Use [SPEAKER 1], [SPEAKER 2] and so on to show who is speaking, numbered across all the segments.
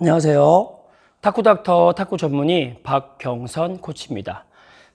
[SPEAKER 1] 안녕하세요. 탁구닥터 탁구 전문의 박경선 코치입니다.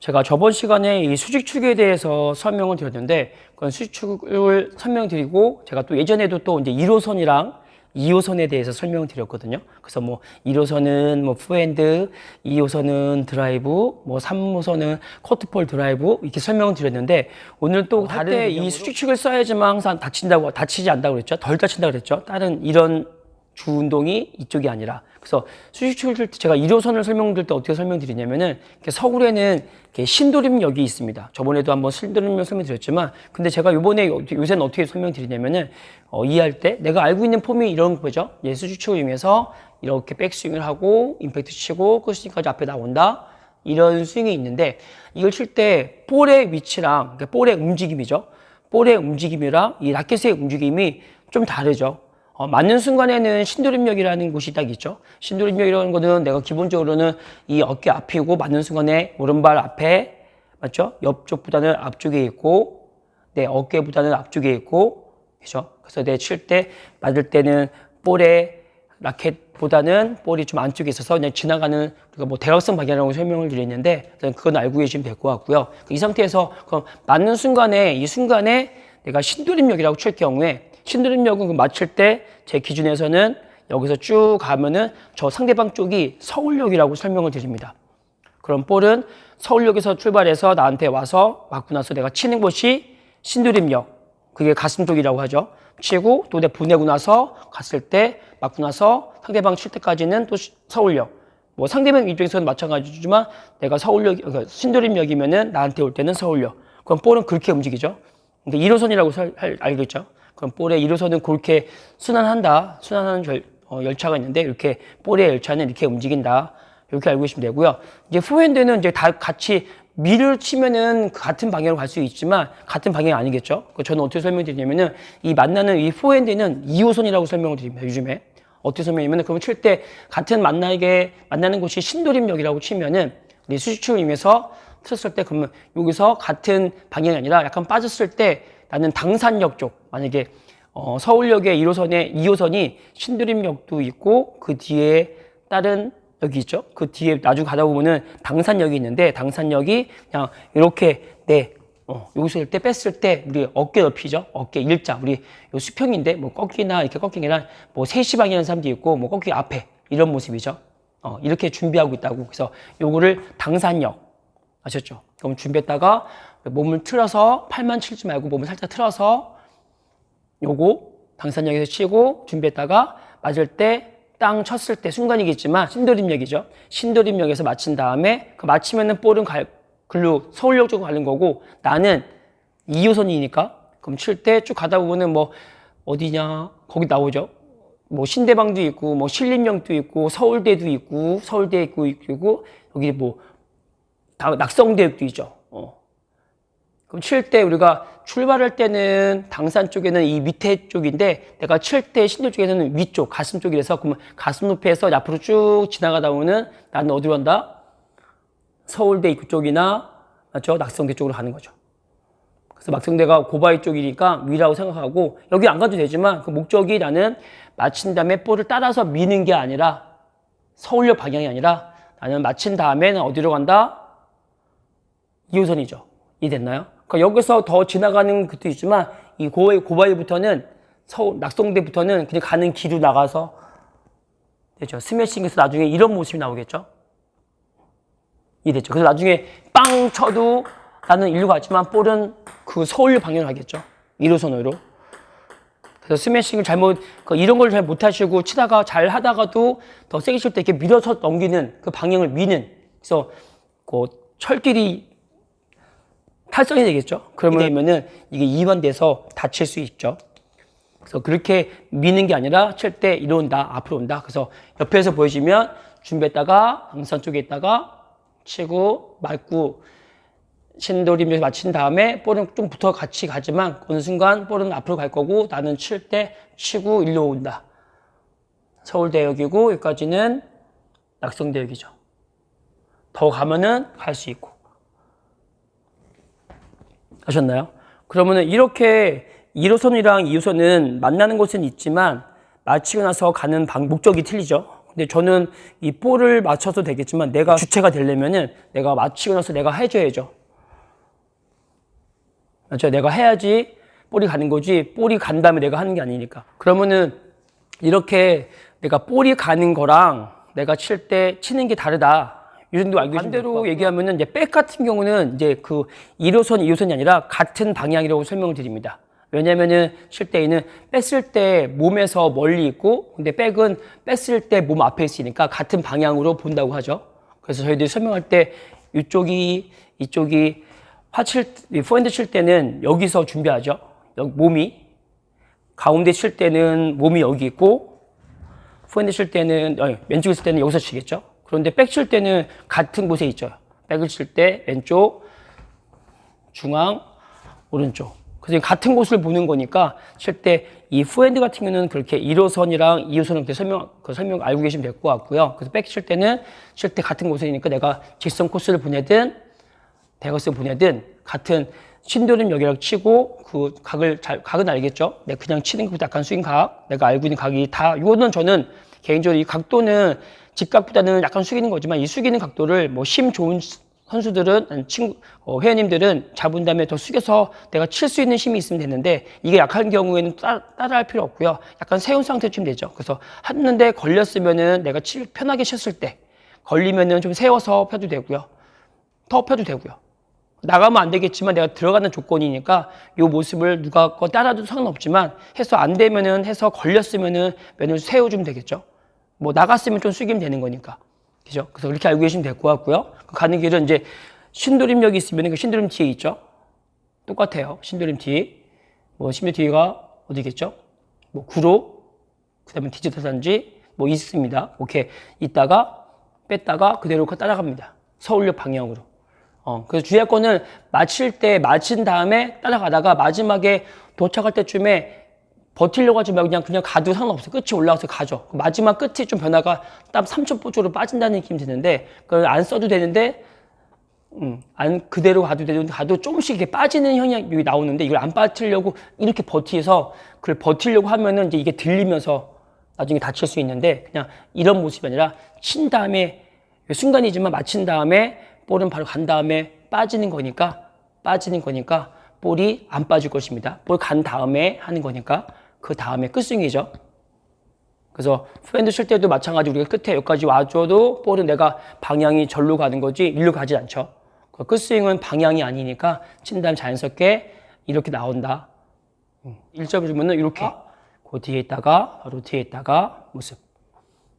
[SPEAKER 1] 제가 저번 시간에 이 수직축에 대해서 설명을 드렸는데, 그건 수직축을 설명드리고, 제가 또 예전에도 또 이제 1호선이랑 2호선에 대해서 설명을 드렸거든요. 그래서 뭐 1호선은 뭐 프핸드, 2호선은 드라이브, 뭐 3호선은 코트폴 드라이브 이렇게 설명을 드렸는데 오늘 또 다른 이 수직축을 써야지만 항상 다친다고 다치지 않다고 그랬죠. 덜 다친다고 그랬죠. 다른 이런 주 운동이 이쪽이 아니라 그래서 들때 제가 1호선을 설명드릴 때 어떻게 설명드리냐면은 서울에는 신도림역이 있습니다. 저번에도 한번 신도림역 설명드렸지만 근데 제가 요번에 요새는 어떻게 설명드리냐면은 어, 이해할 때 내가 알고 있는 폼이 이런 거죠. 예, 수직축을 이용해서 이렇게 백스윙을 하고 임팩트 치고 끝스윙까지 앞에 나온다. 이런 스윙이 있는데 이걸 칠 때 볼의 위치랑 그러니까 볼의 움직임이죠. 볼의 움직임이랑 이 라켓의 움직임이 좀 다르죠. 어, 맞는 순간에는 신도림역이라는 곳이 딱 있죠. 신도림역이라는 거는 내가 기본적으로는 이 어깨 앞이고 맞는 순간에 오른발 앞에 맞죠? 옆쪽보다는 앞쪽에 있고 내 어깨보다는 앞쪽에 있고 그죠? 그래서 내 칠 때 맞을 때는 볼의 라켓보다는 볼이 좀 안쪽에 있어서 그냥 지나가는 우리가 뭐 대각선 방향이라고 설명을 드렸는데 그건 알고 계시면 될 것 같고요. 이 상태에서 그럼 맞는 순간에 이 순간에 내가 신도림역이라고 칠 경우에 신도림역은 그 맞출 때 제 기준에서는 여기서 쭉 가면은 저 상대방 쪽이 서울역이라고 설명을 드립니다. 그럼 볼은 서울역에서 출발해서 나한테 와서 맞고 나서 내가 치는 곳이 신도림역. 그게 가슴 쪽이라고 하죠. 치고 또 내 보내고 나서 갔을 때 맞고 나서 상대방 칠 때까지는 또 시- 서울역. 뭐 상대방 입장에서는 마찬가지지만 내가 서울역, 그러니까 신도림역이면은 나한테 올 때는 서울역. 그럼 볼은 그렇게 움직이죠. 근데 1호선이라고 설- 할- 알겠죠? 그럼 볼의 1호선은 그렇게 순환한다. 순환하는 절- 어, 열차가 있는데 이렇게 볼의 열차는 이렇게 움직인다. 이렇게 알고 계시면 되고요. 이제 후핸드는 이제 다 같이 미를 치면은 그 같은 방향으로 갈 수 있지만 같은 방향이 아니겠죠. 그 저는 어떻게 설명드리냐면은 이 만나는 이 포핸드는 2호선이라고 설명을 드립니다. 요즘에 어떻게 설명하냐면 그러면 칠 때 같은 만나게 만나는 곳이 신도림역이라고 치면은 우리 수직축을 이용해서 틀었을 때 그러면 여기서 같은 방향이 아니라 약간 빠졌을 때 나는 당산역 쪽 만약에 어, 서울역의 1호선에 2호선이 신도림역도 있고 그 뒤에 다른 여기 있죠. 그 뒤에 나중에 가다 보면은 당산역이 있는데 당산역이 그냥 이렇게 내 어, 여기서 일때 뺐을 때 우리 어깨 높이죠. 어깨 일자. 우리 요 수평인데 뭐 꺾기나 이렇게 꺾기나 뭐 3시 방향 사람도 있고 뭐 꺾기 앞에 이런 모습이죠. 어, 이렇게 준비하고 있다고. 그래서 요거를 당산역 아셨죠? 그럼 준비했다가 몸을 틀어서 팔만 칠지 말고 몸을 살짝 틀어서 요거 당산역에서 치고 준비했다가 맞을 때 땅 쳤을 때 순간이겠지만 신도림역이죠. 신도림역에서 맞힌 다음에 그 맞히면은 볼은 갈, 글로 서울역 쪽으로 가는 거고 나는 2호선이니까 그럼 칠 때 쭉 가다 보면은 뭐 어디냐 거기 나오죠. 뭐 신대방도 있고 뭐 신림역도 있고 서울대도 있고 서울대 있고 있고 여기 뭐 다- 낙성대역도 있죠. 어. 그럼 칠 때 우리가 출발할 때는 당산 쪽에는 이 밑에 쪽인데 내가 칠 때 신도 쪽에서는 위쪽 가슴 쪽이라서 그러면 가슴 높이에서 앞으로 쭉 지나가다 보면 나는 어디로 간다? 서울대 입구 쪽이나 맞죠? 낙성대 쪽으로 가는 거죠. 그래서 낙성대가 고바위 쪽이니까 위라고 생각하고 여기 안 가도 되지만 그 목적이 나는 마친 다음에 볼을 따라서 미는 게 아니라 서울역 방향이 아니라 나는 마친 다음에는 어디로 간다? 2호선이죠. 이해됐나요? 그러니까 여기서 더 지나가는 것도 있지만 이 고바위, 고바위부터는 서울 낙성대부터는 그냥 가는 길로 나가서 되죠. 스매싱에서 나중에 이런 모습이 나오겠죠. 이해됐죠. 그래서 나중에 빵 쳐도 나는 일로 갔지만 볼은 그 서울 방향으로 가겠죠. 1호선으로. 그래서 스매싱을 잘못 그 이런 걸 잘 못하시고 치다가 잘 하다가도 더 세게 칠 때 이렇게 밀어서 넘기는 그 방향을 미는 그래서 그 철길이 탈선이 되겠죠. 그러면 되면은 이게 이완돼서 다칠 수 있죠. 그래서 그렇게 미는 게 아니라 칠 때 이리 온다, 앞으로 온다. 그래서 옆에서 보여주면 준비했다가 방산 쪽에 있다가 치고 맞고 신도림에서 맞힌 다음에 볼은 좀 붙어 같이 가지만 어느 순간 볼은 앞으로 갈 거고 나는 칠 때 치고 일로 온다. 서울대역이고 여기까지는 낙성대역이죠. 더 가면은 갈 수 있고. 아셨나요? 그러면은 이렇게 1호선이랑 2호선은 만나는 곳은 있지만 마치고 나서 가는 방, 목적이 틀리죠. 근데 저는 이 볼을 맞춰도 되겠지만 내가 주체가 되려면은 내가 맞히고 나서 내가 해줘야죠. 맞죠? 내가 해야지 볼이 가는 거지 볼이 간 다음에 내가 하는 게 아니니까. 그러면은 이렇게 내가 볼이 가는 거랑 내가 칠 때 치는 게 다르다. 이 정도 알고 반대로 얘기하면은 이제 백 같은 경우는 이제 그 1호선, 2호선이 아니라 같은 방향이라고 설명을 드립니다. 왜냐면은 칠 때에는 뺐을 때 몸에서 멀리 있고 근데 백은 뺐을 때 몸 앞에 있으니까 같은 방향으로 본다고 하죠. 그래서 저희들이 설명할 때 이쪽이 이쪽이 화칠 포핸드 칠 때는 여기서 준비하죠. 몸이 가운데 칠 때는 몸이 여기 있고 포핸드 칠 때는 아니, 왼쪽에 있을 때는 여기서 치겠죠. 그런데 백 칠 때는 같은 곳에 있죠. 백을 칠 때 왼쪽, 중앙, 오른쪽. 그래서 같은 곳을 보는 거니까 칠 때이 후핸드 같은 경우는 그렇게 1호선이랑 2호선을 그렇게 설명, 그 설명 알고 계시면 될 것 같고요. 그래서 백 칠 때는 칠 때 같은 곳이니까 내가 직선 코스를 보내든 대거스 보내든 같은 신도림 여기랑 치고 그 각을 잘 각은 알겠죠? 내가 그냥 치는 것보다 약간 스윙 각 내가 알고 있는 각이 다 이거는 저는 개인적으로 이 각도는 직각보다는 약간 숙이는 거지만 이 숙이는 각도를 뭐힘 좋은 선수들은 친구 어, 회원님들은 잡은 다음에 더 숙여서 내가 칠 수 있는 힘이 있으면 되는데 이게 약한 경우에는 따, 따라할 필요 없고요. 약간 세운 상태 치면 되죠. 그래서 했는데 걸렸으면은 내가 칠 편하게 쳤을 때 걸리면은 좀 세워서 펴도 되고요. 더 펴도 되고요. 나가면 안 되겠지만 내가 들어가는 조건이니까 이 모습을 누가 거 따라도 상관없지만 해서 안 되면은 해서 걸렸으면은 면을 세워주면 되겠죠. 뭐 나갔으면 좀 숙이면 되는 거니까. 그죠? 그래서 그렇게 알고 계시면 될 것 같고요. 그 가는 길은 이제 신도림역이 있으면 그 신도림 뒤에 있죠. 똑같아요. 신도림 뒤. 뭐 신도림 뒤가 어디겠죠? 뭐 구로, 그 다음에 디지털 단지 뭐 있습니다. 이렇게 있다가 뺐다가 그대로 따라갑니다. 서울역 방향으로. 어, 그래서 주의할 마칠 때 마친 다음에 따라가다가 마지막에 도착할 때쯤에 버틸려고 하지 말고 그냥 그냥 가도 상관없어요. 끝이 올라와서 가죠. 마지막 끝이 좀 변화가 딱 3초 쪽으로 빠진다는 느낌이 드는데 그걸 안 써도 되는데 음, 안 그대로 가도 되는데 가도 조금씩 이렇게 빠지는 현상이 나오는데 이걸 안 빠뜨리려고 이렇게 버티서 그걸 버티려고 하면은 이제 이게 들리면서 나중에 다칠 수 있는데 그냥 이런 모습이 아니라 친 다음에 순간이지만 마친 다음에 볼은 바로 간 다음에 빠지는 거니까 빠지는 거니까 볼이 안 빠질 것입니다. 볼 간 다음에 하는 거니까 그 다음에 끝스윙이죠. 그래서 프렌드 칠 때도 마찬가지 우리가 끝에 여기까지 와줘도 볼은 내가 방향이 절로 가는 거지 일로 가지 않죠. 그 끝스윙은 방향이 아니니까 친 다음 자연스럽게 이렇게 나온다. 1점을 주면은 이렇게 그 뒤에 있다가 바로 뒤에 있다가 모습.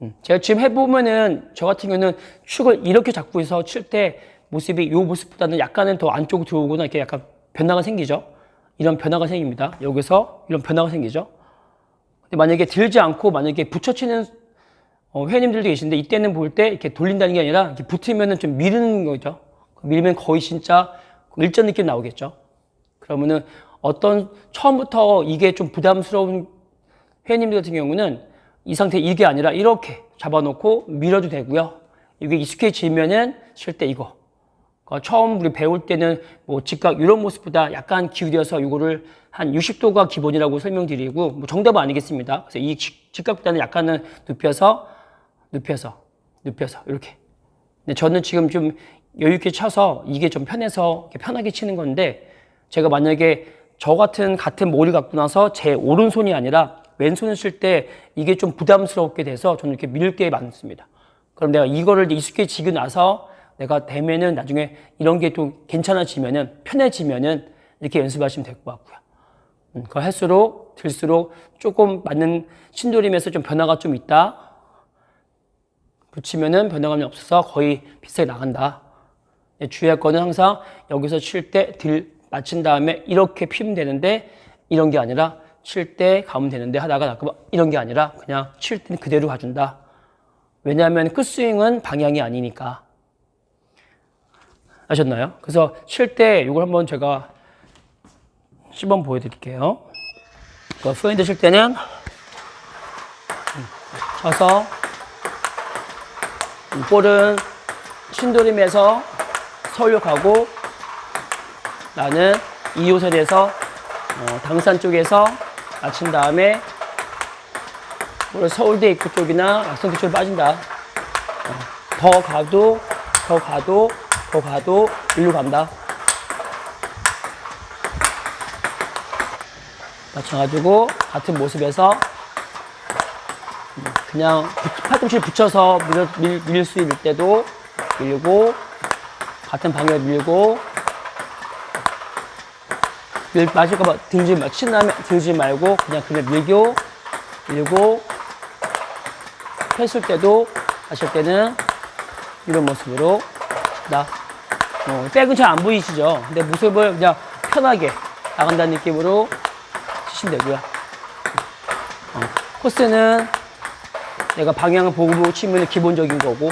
[SPEAKER 1] 음, 제가 지금 해보면은 저 같은 경우는 축을 이렇게 잡고 있어 칠때 모습이 이 모습보다는 약간은 더 안쪽으로 들어오거나 이렇게 약간 변화가 생기죠. 이런 변화가 생깁니다. 여기서 이런 변화가 생기죠. 근데 만약에 들지 않고 만약에 붙여치는 어, 회원님들도 계신데 이때는 볼 때 이렇게 돌린다는 게 아니라 이렇게 붙으면은 좀 미루는 거죠. 밀면 거의 진짜 일전 느낌 나오겠죠. 그러면은 어떤 처음부터 이게 좀 부담스러운 회원님들 같은 경우는 이 상태 이게 아니라 이렇게 잡아놓고 밀어도 되고요. 이게 익숙해지면은 칠때 이거. 그러니까 처음 우리 배울 때는 뭐 직각 이런 모습보다 약간 기울여서 이거를 한 60도가 기본이라고 설명드리고 뭐 정답은 아니겠습니다. 그래서 이 직각보다는 약간은 눕혀서 눕혀서 눕혀서 이렇게. 근데 저는 지금 좀 여유 있게 쳐서 이게 좀 편해서 편하게 치는 건데 제가 만약에 저 같은 같은 몰이 갖고 나서 제 오른손이 아니라 왼손을 쓸 때 이게 좀 부담스럽게 돼서 저는 이렇게 밀게 많습니다. 그럼 내가 이거를 익숙해지고 나서 내가 되면은 나중에 이런 게 또 괜찮아지면은 편해지면은 이렇게 연습하시면 될 것 같고요. 음, 그 할수록 들수록 조금 맞는 신도림에서 좀 변화가 좀 있다. 붙이면은 변화감이 없어서 거의 비슷하게 나간다. 네, 주의할 거는 항상 여기서 칠 때 들 맞춘 다음에 이렇게 피면 되는데 이런 게 아니라 칠 때 가면 되는데 하다가 잠깐 이런 게 아니라 그냥 칠 때는 그대로 가준다. 왜냐하면 끝스윙은 방향이 아니니까. 아셨나요? 그래서 칠 때 이걸 한번 제가 시범 보여드릴게요. 그 프레인드 칠 때는 쳐서 이 볼은 신도림에서 서울역하고 나는 2호선에서 어, 당산 쪽에서 맞춘 다음에 우리 서울대 입구 쪽이나 악성 기초로 빠진다. 어, 더 가도, 더 가도, 더 가도 일로 간다. 맞춰가지고 같은 모습에서 음, 그냥 부- 팔꿈치를 붙여서 밀, 밀, 수 있을 때도 밀고 같은 방향 밀고 밀, 맞을까봐 들지 마, 친다면 들지 말고 그냥 그냥 밀고 밀고 폈을 때도 하실 때는 이런 모습으로 나 어, 백은 잘 안 보이시죠? 근데 모습을 그냥 편하게 나간다는 느낌으로 치시면 되고요. 어, 코스는 내가 방향을 보고 치면 기본적인 거고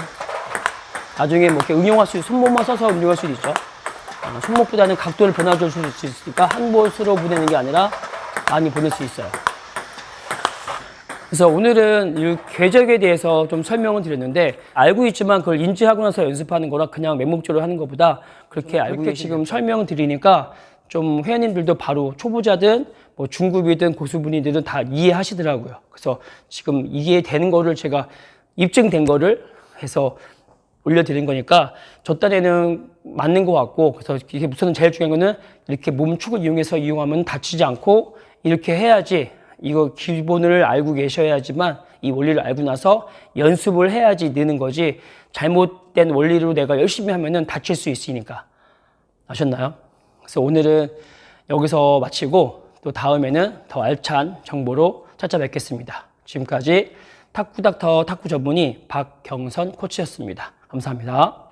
[SPEAKER 1] 나중에 뭐 이렇게 응용할 수 있, 손목만 써서 응용할 수도 있죠. 어, 손목보다는 각도를 변화줄 수 있으니까 한 곳으로 보내는 게 아니라 많이 보낼 수 있어요. 그래서 오늘은 이 궤적에 대해서 좀 설명을 드렸는데 알고 있지만 그걸 인지하고 나서 연습하는 거라 그냥 맹목적으로 하는 것보다 그렇게 알고 계시 지금 설명을 드리니까 좀 회원님들도 바로 초보자든 뭐 중급이든 고수분이든 다 이해하시더라고요. 그래서 지금 이해되는 거를 제가 입증된 거를 해서 올려드린 거니까 저 딴에는 맞는 것 같고 그래서 이게 우선 제일 중요한 거는 이렇게 몸축을 이용해서 이용하면 다치지 않고 이렇게 해야지 이거 기본을 알고 계셔야지만 이 원리를 알고 나서 연습을 해야지 느는 거지 잘못된 원리로 내가 열심히 하면은 다칠 수 있으니까 아셨나요? 그래서 오늘은 여기서 마치고 또 다음에는 더 알찬 정보로 찾아뵙겠습니다. 지금까지 탁구닥터 탁구 전문의 박경선 코치였습니다. 감사합니다.